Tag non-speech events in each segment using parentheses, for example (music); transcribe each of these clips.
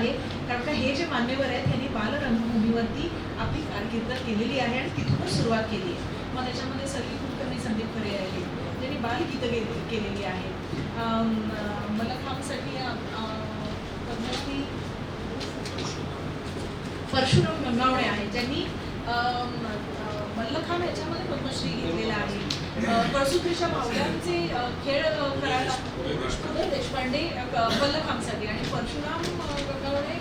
आहे. कारण का हे जे मान्यवर आहेत यांनी बालरंगभूमीवरती आपली कारकीर्द केलेली आहे आणि तिथूनच सुरुवात केली आहे. मग त्याच्यामध्ये सलील कुलकर्णी संदीप खरे आहेत. त्यांनी बालगीतं गे केलेली आहे. अम, मलखांबसाठी पद्मश्री परशुराम गंगावणे आहेत. ज्यांनी मल्लखांब याच्यामध्ये पद्मश्री घेतलेला आहे. कळसुत्रीच्या भावड्यांचे खेळ करायला देशपांडे पल्लख आमसाठी आणि परशुराम गंगावडे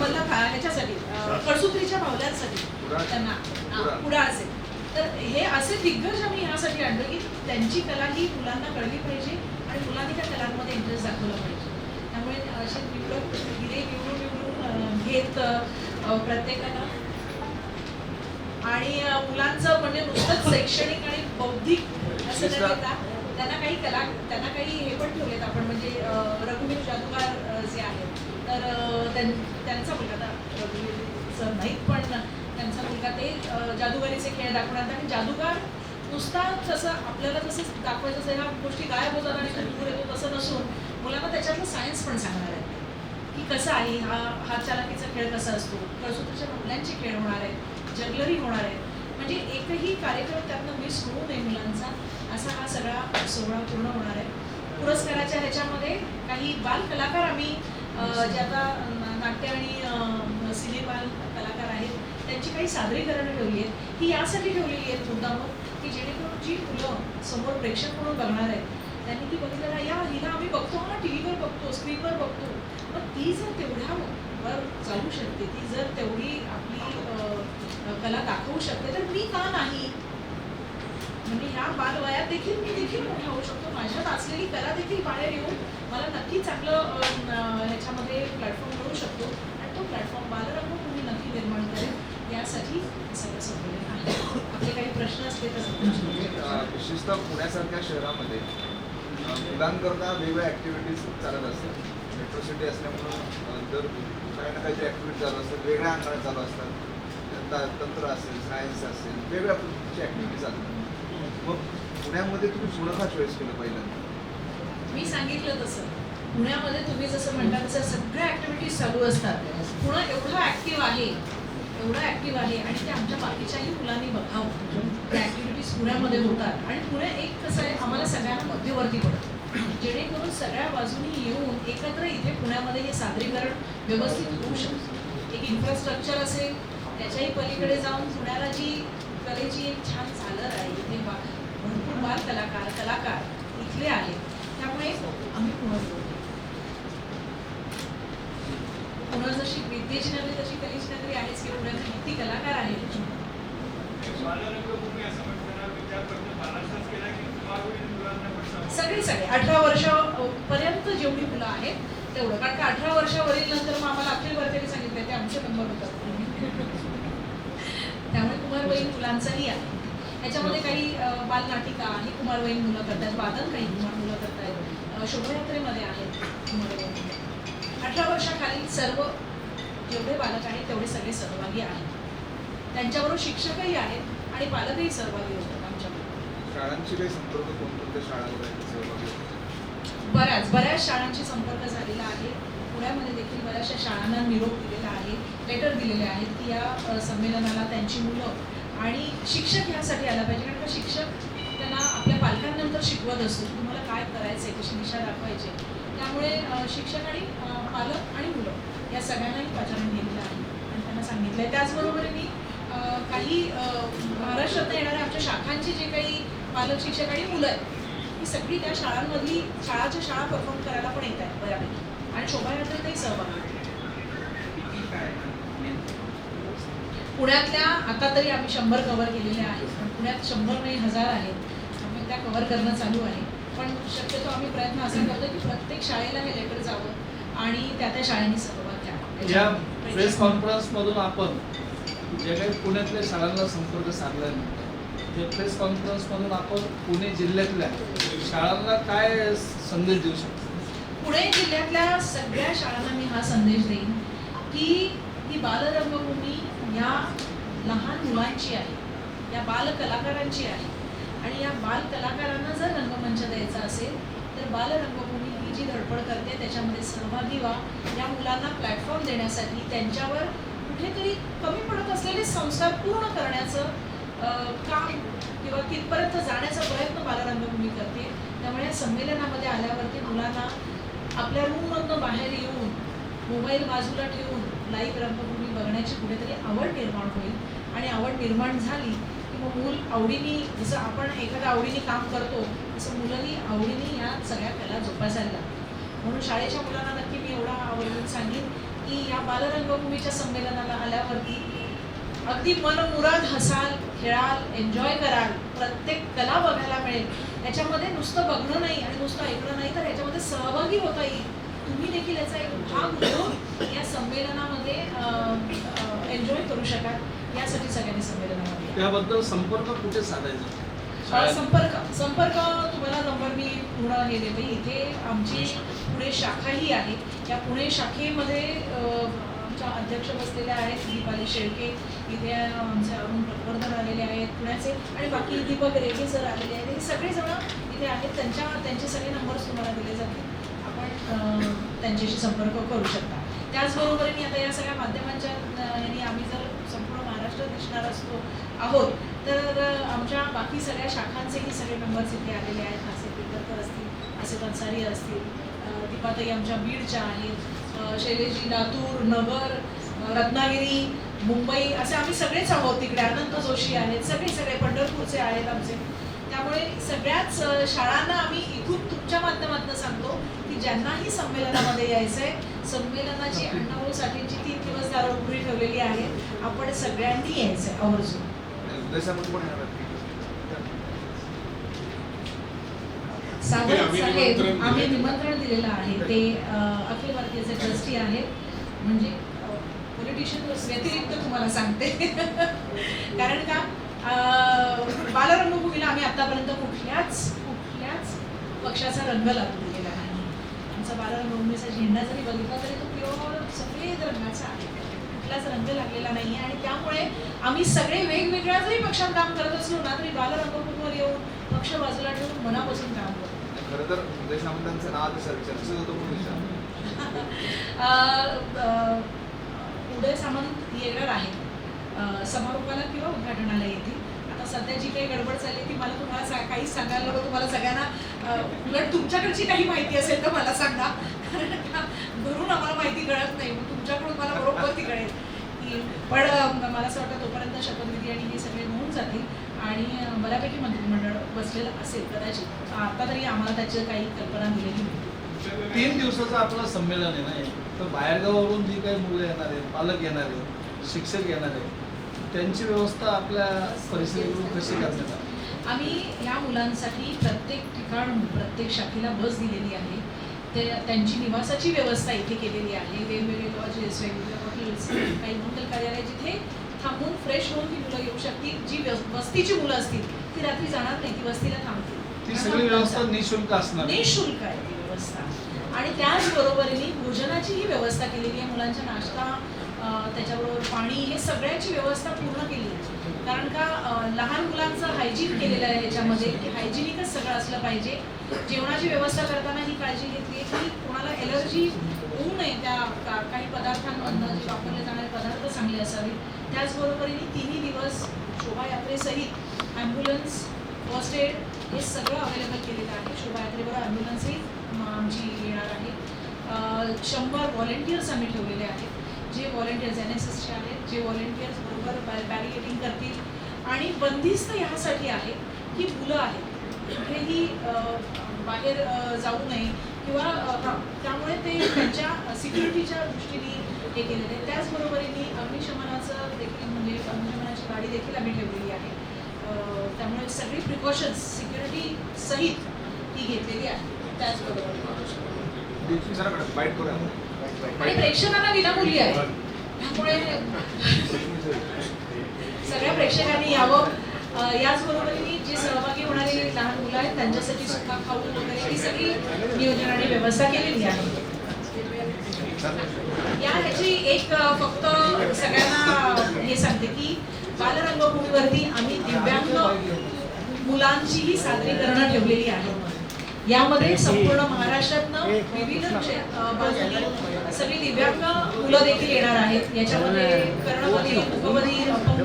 पल्लख ह्याच्यासाठी कळसुत्रीच्या त्यांना पुढा असेल. तर हे असे दिग्गज आम्ही यासाठी आणलो की त्यांची कला ही मुलांना कळली पाहिजे आणि मुलांनी त्या कलांमध्ये इंटरेस्ट दाखवला पाहिजे. त्यामुळे असे निवडक हिरे निवडून निवडून घेत प्रत्येकाला आणि मुलांचं म्हणजे नुसतंच शैक्षणिक आणि बौद्धिक असं न देता त्यांना काही कला त्यांना काही हे पण ठेवलेत आपण म्हणजे रघुवीर जादूगार जे आहेत तर त्यांचा मुलगा आता रघुवीर सर नाहीत पण त्यांचा मुलगा ते जादूगारीचे खेळ दाखवणार आणि जादूगार नुसता तसं आपल्याला जसं दाखवायचं असं ह्या गोष्टी गायब होतात आणि दूर येतो तसं नसून मुलांना त्याच्यातलं सायन्स पण सांगणार आहे की कसं आहे हा हा चालाकीचा खेळ कसा असतो? कळसूत्रच्या मुलांचे खेळ होणार आहेत. जगलरी होणार आहे. म्हणजे एकही कार्यक्रम त्यातनं मिस होऊ नये मुलांचा असा हा सगळा सोहळा पूर्ण होणार आहे. पुरस्काराच्या ह्याच्यामध्ये काही बाल कलाकार आम्ही अं, जे आता नाट्य आणि सिनेबाल बाल कलाकार आहेत त्यांची काही सादरीकरणं ठेवली आहेत. ही यासाठी ठेवलेली आहेत मुद्दामून की जेणेकरून जी मुलं समोर प्रेक्षक म्हणून बघणार आहेत त्यांनी ती बघितलं या हिला आम्ही बघतो ना टी व्हीवर बघतो स्क्रीनवर बघतो. मग ती जर तेवढ्या वर चालू शकते ती जर तेवढी आपली कला दाखवू शकते तर मी का नाही? म्हणजे ह्या बालवयात देखील मी देखील मोठा होऊ शकतो. माझ्यात असलेली कला देखील बाहेर येऊन मला नक्की चांगलं ह्याच्यामध्ये प्लॅटफॉर्म मिळू शकतो. आणि तो प्लॅटफॉर्म बालरंगभूमी नक्की निर्माण करेल यासाठी सगळं संमेलन आहे आपले काही प्रश्न असले तर तुम्ही विशेषतः पुण्यासारख्या शहरामध्ये मुलांकरता वेगवेगळ्या ॲक्टिव्हिटीज चालत असतात. मेट्रो सिटी असल्यामुळं दर काही ना काही ॲक्टिव्हिटी चालू असतात वेगळ्या अंगाने चालू असतात. तंत्र असेल सायन्स असेल वेगवेगळ्या पद्धतीची ॲक्टिव्हिटी चालतात मग पुण्यामध्ये तुम्ही पुढं का चॉईस केलं पहिल्यांदा? मी सांगितलं तसं. पुण्यामध्ये तुम्ही जसं म्हणता तसं सगळ्या ॲक्टिव्हिटीज चालू असतात. पुणं एवढं ॲक्टिव्ह आहे एवढं ॲक्टिव्ह आहे आणि ते आमच्या बाकीच्याही मुलांनी बघावं. त्या ॲक्टिव्हिटीज पुण्यामध्ये होतात. आणि पुणे एक कसं आहे आम्हाला सगळ्यांना मध्यवर्ती पडतं. जेणेकरून सगळ्या बाजूनी येऊन एकत्र इथे पुण्यामध्ये हे सादरीकरण व्यवस्थित होऊ शकतं. एक इन्फ्रास्ट्रक्चर असेल त्याच्याही पलीकडे जाऊन पुण्याला जी कलेची एक छान झालर आहे इथे भरपूर बाल कलाकार कलाकार इथले आहेत. त्यामुळे आम्ही पुण्यात पुन्हा जशी विद्येची नगरी तशी कलेची नगरी आहेच की पुण्यात किती कलाकार आहेत. सगळी सगळे. सगळे अठरा वर्षापर्यंत जेवढी मुलं आहेत तेवढं. कारण का अठरा वर्षावरील नंतर मग आम्हाला अखिल भारतीय सांगितलं ते आमचे नंबर होतात. कुमारवयीन मुलांचाही आहे. याच्यामध्ये काही बालनाटिका ही कुमारवयीन मुलं करतात वादन काही कुमार मुलं करतात शोभायात्रेमध्ये आहेत कुमारवयीन मुलं. अठरा वर्षाखालील सर्व जेवढे बालक आहेत तेवढे सगळे सहभागी आहेत. त्यांच्याबरोबर शिक्षकही आहेत आणि पालकही सहभागी होतात आमच्याबरोबर शाळांची काही संपर्क कोणकोणत्या शाळांवर आहे सहभागी होतात? बऱ्याच बऱ्याच शाळांशी संपर्क झालेला आहे. पुण्यामध्ये देखील बऱ्याचशा शाळांना निरोप लेटर दिलेले आहेत की या संमेलनाला त्यांची मुलं आणि शिक्षक ह्यासाठी आला पाहिजे. कारण का शिक्षक त्यांना आपल्या पालकांनंतर शिकवत असतो की तुम्हाला काय करायचं आहे कशी दिशा दाखवायची त्यामुळे शिक्षक आणि पालक आणि मुलं या सगळ्यांनाही पाचारण केलेलं आहे. आणि त्यांना सांगितलं आहे त्याचबरोबरीने काही अ, महाराष्ट्रात येणाऱ्या आमच्या शाखांची जे काही पालक शिक्षक आणि मुलं आहेत ही सगळी त्या शाळांमधली शाळाच्या शाळा परफॉर्म करायला पण येत आहेत बऱ्यापैकी. आणि शोभायात्रेतही सहभाग आहे. पुण्यातल्या आता तरी आम्ही शंभर कव्हर केलेल्या आहेत पण पुण्यात शंभर नाही हजार आहेत. त्यामुळे त्या कव्हर करणं चालू आहे. पण शक्यतो आम्ही प्रयत्न असा करतो की प्रत्येक शाळेला हे लेटर जावं आणि त्या त्या शाळेने सहभाग या घ्यावा प्रेस कॉन्फरन्स मधून आपण जे काही पुण्यातल्या शाळांना संपर्क साधलाय त्या प्रेस कॉन्फरन्स मधून आपण पुणे जिल्ह्यातल्या शाळांना काय संदेश देऊ शकतो? पुणे जिल्ह्यातल्या सगळ्या शाळांना मी हा संदेश देईन की ही बालरंगभूमी या लहान मुलांची आहे या बाल कलाकारांची आहे. आणि या बाल कलाकारांना जर रंगमंच द्यायचा असेल तर बालरंगभूमी ही ही जी धडपड करते त्याच्यामध्ये सहभागी व्हा. या मुलांना प्लॅटफॉर्म देण्यासाठी त्यांच्यावर कुठेतरी कमी पडत असलेले संस्कार पूर्ण करण्याचं काम किंवा तिथपर्यंत जाण्याचा प्रयत्न बालरंगभूमी करते. त्यामुळे या संमेलनामध्ये आल्यावरती मुलांना आपल्या रूममधनं बाहेर येऊन मोबाईल बाजूला ठेवून लाईव्ह रंगभूमी बघण्याची कुठेतरी आवड निर्माण होईल. आणि आवड निर्माण झाली की मग मूल आवडीने जसं आपण एखाद्या आवडीने काम करतो तसं मुलंही आवडीने या सगळ्या कला जोपासायला लागतात. म्हणून शाळेच्या मुलांना नक्की मी एवढा आवडून सांगेन की या बालरंगभूमीच्या संमेलनाला आल्यावरती अगदी मनमुराद हसाल खेळाल एन्जॉय कराल प्रत्येक कला बघायला मिळेल. याच्यामध्ये नुसतं बघणं नाही आणि नुसतं ऐकणं नाही तर याच्यामध्ये सहभागी होता येईल. तुम्ही देखील याचा एक भाग म्हणून या संमेलनामध्ये एन्जॉय करू शकाल. यासाठी सगळ्यांनी संमेलनामध्ये. त्याबद्दल संपर्क कुठे साधायचा? संपर्क संपर्क तुम्हाला नंबर मी पूर्ण हे देते. इथे आमची पुणे शाखाही आहे. या पुणे शाखेमध्ये आमच्या अध्यक्ष बसलेल्या आहेत दीपाली शेळके. इथे आमचे अरुण पटवर्धन आलेले आहेत पुण्याचे. आणि बाकी दीपक रेगे सर आलेले आहेत. हे सगळेजण इथे आहेत. त्यांच्या त्यांचे सगळे नंबर्स तुम्हाला दिले जातील. त्यांच्याशी संपर्क करू शकता. त्याचबरोबरीने आता या सगळ्या माध्यमांच्या यांनी आम्ही जर संपूर्ण महाराष्ट्र दिसणार असतो आहोत तर आमच्या बाकी सगळ्या शाखांचेही सगळे मेंबर्स इथे आलेले आहेत. नाशिक बिलकर असतील असे अन्सारी असतील दीपाताई आमच्या बीडच्या आहेत शैलेजी लातूर नगर रत्नागिरी मुंबई असे आम्ही सगळेच आहोत तिकडे. अनंत जोशी आहेत सगळे सगळे पंढरपूरचे आहेत आमचे. त्यामुळे सगळ्याच शाळांना आम्ही इथून तुमच्या माध्यमातून सांगतो ज्यांनाही संमेलनामध्ये यायचं आहे संमेलनाची अण्णाभाऊ साठेंची तीन दिवस दारं उघडी ठेवलेली आहे आपण सगळ्यांनी यायचं आहे आवर्जून. सागर आम्ही साहेब निमंत्रण आम्ही दिलंय. निमंत्रण दिलेलं आहे ते अ, अखिल भारतीयचे ट्रस्टी आहेत म्हणजे पॉलिटिशियन व्यतिरिक्त तुम्हाला सांगते (laughs) कारण का अ, बालरंगभूमीला आम्ही आतापर्यंत कुठल्याच कुठल्याच पक्षाचा रंग लागू दिलेला नाही आमचा बालरंगभूमीचा झेंडा जरी बघितला तरी तो प्युअर सफेद रंगाचा आहे. कुठलाच रंग लागलेला नाही आहे आणि त्यामुळे आम्ही सगळे वेगवेगळ्या जरी पक्षात काम करत असलो ना तरी बालरंगभूमीवर येऊन पक्ष बाजूला ठेवून मनापासून काम करतो. खरं तर उदय सामंतांचं नाव होतं म्हणून (laughs) अ, उदय सामंत येणार आहेत समारोपाला किंवा उद्घाटनाला येतील. सध्या जी काही गडबड चालली ती मला तुम्हाला सा- सांगायला नको. तुम्हाला सगळ्यांना उलट तुमच्याकडची काही माहिती असेल तर मला सांगा. कारण घरून आम्हाला माहिती कळत नाही. मग तुमच्याकडून मला बरोबर ती कळेल. की पण मला असं वाटतं तोपर्यंत शपथविधी आणि हे सगळे होऊन जातील. आणि बऱ्यापैकी मंत्रिमंडळ बसलेलं असेल कदाचित. आता तरी आम्हाला त्याची काही कल्पना दिलेली नाही तीन दिवसाचं आपलं संमेलन आहे ना तर बाहेरगावावरून जी काही मुलं येणार आहेत पालक येणार आहेत शिक्षक येणार आहेत त्यांची व्यवस्था आपल्या परिसराकडून कशी करण्यात आली? आम्ही ह्या मुलांसाठी प्रत्येक ठिकाण प्रत्येक शाखेला बस दिलेली आहे. ते त्यांची निवासाची व्यवस्था इथे केलेली आहे. वेगवेगळे लॉजेस वेगवेगळे हॉटेल्स काही मंगल कार्यालय जिथे थांबून फ्रेश होऊन ती मुलं येऊ शकतील. जी वस्तीची मुलं असतील ती रात्री जाणार नाही ती वस्तीला थांबतील. ती सगळी व्यवस्था निशुल्क असणार. निशुल्क आहे ती व्यवस्था. आणि त्याचबरोबरीने भोजनाचीही व्यवस्था केलेली आहे. मुलांचा नाश्ता त्याच्याबरोबर पाणी हे सगळ्याची व्यवस्था पूर्ण केली आहे. कारण का लहान मुलांचं हायजीन केलेलं आहे याच्यामध्ये की हायजिनिकच सगळं असलं पाहिजे. जेवणाची व्यवस्था करताना ही काळजी घेतली आहे की कोणाला एलर्जी होऊ नये त्या का- काही पदार्थांमधनं जे वापरले जाणारे पदार्थ चांगले असावेत. त्याचबरोबरीने तिन्ही दिवस शोभायात्रेसहित ॲम्ब्युलन्स फर्स्ट एड हे सगळं अवेलेबल केलेलं आहे. शोभायात्रेवर ॲम्ब्युलन्सही आमची येणार आहे. शंभर व्हॉलेंटियर्स आम्ही ठेवलेले आहेत. जे व्हॉलेंटियर्स एन एस एसचे आहेत जे व्हॉलेंटियर्स बरोबर बॅ बॅरिकेटिंग करतील. आणि बंदिस्त ह्यासाठी आहे की मुलं आहेत. कुठेही बाहेर जाऊ नये किंवा त्यामुळे ते त्यांच्या सिक्युरिटीच्या दृष्टीने हे केलेलं आहे त्याचबरोबरीने अग्निशमनाचं देखील म्हणजे अग्निशमनाची गाडी देखील आम्ही ठेवलेली आहे. त्यामुळे सगळी प्रिकॉशन्स सिक्युरिटी सहित ही घेतलेली आहे त्याचबरोबर. आणि. प्रेक्षकांना विनामूल्य आहे त्यामुळे सगळ्या प्रेक्षकांनी यावं याचबरोबरीने जे सहभागी होणारे लहान मुलं आहेत त्यांच्यासाठी सुका खाऊ वगैरे ही सगळी नियोजन आणि व्यवस्था केलेली आहे या ह्याची एक फक्त सगळ्यांना हे सांगते की बालरंगभूमीवरती आम्ही दिव्यांग मुलांचीही सादरीकरणं ठेवलेली आहेत यामध्ये संपूर्ण महाराष्ट्रातनं विविध बाजूनी सगळी दिव्यांग मुलं देखील येणार आहेत. याच्यामध्ये कर्णबधी अपंग